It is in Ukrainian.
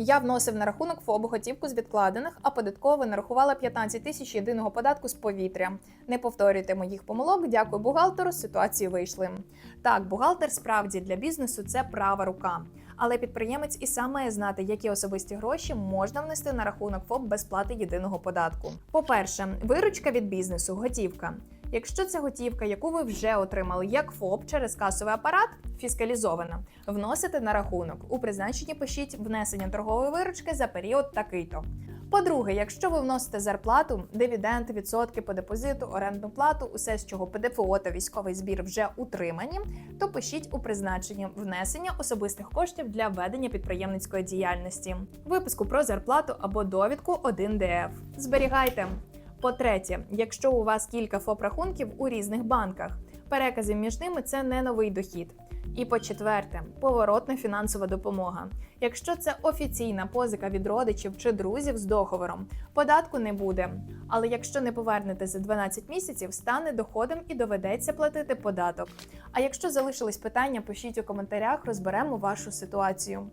Я вносив на рахунок ФОБ готівку з відкладених, а податково нарахувала 15 тисяч єдиного податку з повітря. Не повторюйте моїх помилок. Дякую бухгалтеру. З ситуації вийшли. Так, бухгалтер справді для бізнесу це права рука. Але підприємець і сам має знати, які особисті гроші можна внести на рахунок ФОП без плати єдиного податку. По-перше, виручка від бізнесу, готівка. Якщо це готівка, яку ви вже отримали як ФОП через касовий апарат, фіскалізована, вносите на рахунок. У призначенні пишіть внесення торгової виручки за період такий-то. По-друге, якщо ви вносите зарплату, дивіденди, відсотки по депозиту, орендну плату, усе з чого ПДФО та військовий збір вже утримані, то пишіть у призначенні внесення особистих коштів для ведення підприємницької діяльності, виписку про зарплату або довідку 1 ДФ. Зберігайте. По-третє, якщо у вас кілька ФОП-рахунків у різних банках, перекази між ними це не новий дохід. І по-четверте, поворотна фінансова допомога. Якщо це офіційна позика від родичів чи друзів з договором, податку не буде. Але якщо не повернете за 12 місяців, стане доходом і доведеться платити податок. А якщо залишились питання, пишіть у коментарях, розберемо вашу ситуацію.